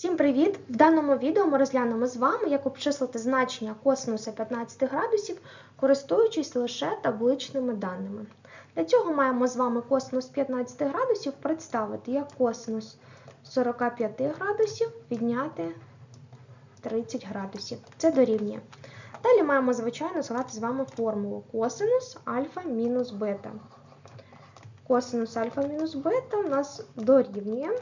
Всім привіт! В даному відео ми розглянемо з вами, як обчислити значення косинуса 15 градусів, користуючись лише табличними даними. Для цього маємо з вами косинус 15 градусів представити як косинус 45 градусів відняти 30 градусів. Це дорівнює. Далі маємо, звичайно, згадати з вами формулу косинус альфа мінус бета. Косинус альфа мінус бета у нас дорівнює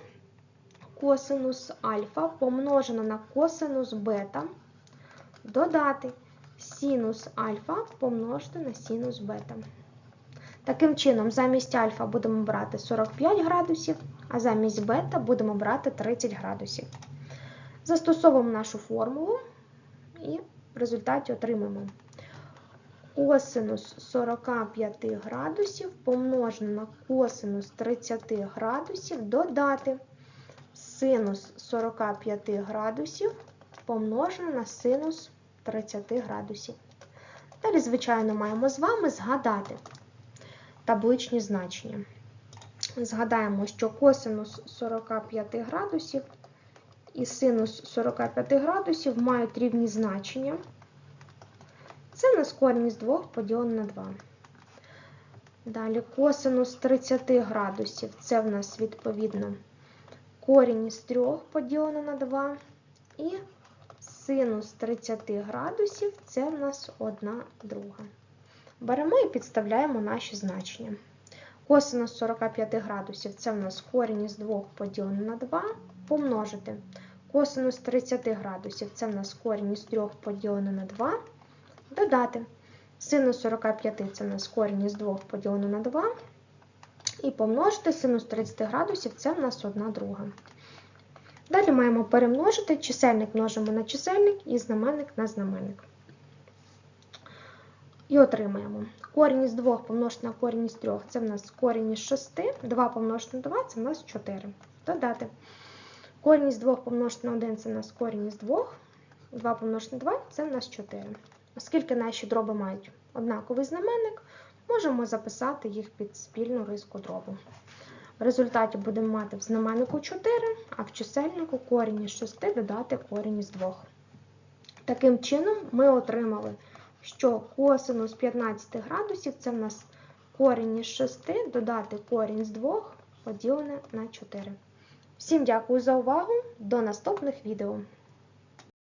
косинус альфа помножено на косинус бета, додати. Синус альфа помножити на синус бета. Таким чином, замість альфа будемо брати 45 градусів, а замість бета будемо брати 30 градусів. Застосовуємо нашу формулу і в результаті отримаємо. Косинус 45 градусів помножено на косинус 30 градусів. Додати синус 45 градусів помножено на синус 30 градусів. Далі, звичайно, маємо з вами згадати табличні значення. Згадаємо, що косинус 45 градусів і синус 45 градусів мають рівні значення. Це в нас корінь із 2 поділене на 2. Далі косинус 30 градусів це в нас відповідно корінь із 3 поділено на 2. І синус 30 градусів це в нас 1 друга. Беремо і підставляємо наші значення. Косинус 45 градусів це в нас корінь із 2 поділене на 2, помножити. Косинус 30 градусів це в нас корінь із 3 поділене на 2, додати. Синус 45 це в нас корінь із 2 поділено на 2. І помножити синус 30 градусів це в нас 1 друга. Далі маємо перемножити, чисельник множимо на чисельник і знаменник на знаменник. І отримаємо. Корінь із 2 помножити на корінь із 3 це в нас корінь із 6, 2 помножити на 2 це в нас 4. Додати. Корінь із 2 помножити на 1 це в нас корінь із 2, 2 помножити на 2 це в нас 4. Оскільки наші дроби мають однаковий знаменник, можемо записати їх під спільну риску дробу. В результаті будемо мати в знаменнику 4, а в чисельнику корінь із 6 додати корінь із 2. Таким чином, ми отримали, що косинус 15 градусів це в нас корінь із 6 додати корінь з 2 поділене на 4. Всім дякую за увагу! До наступних відео!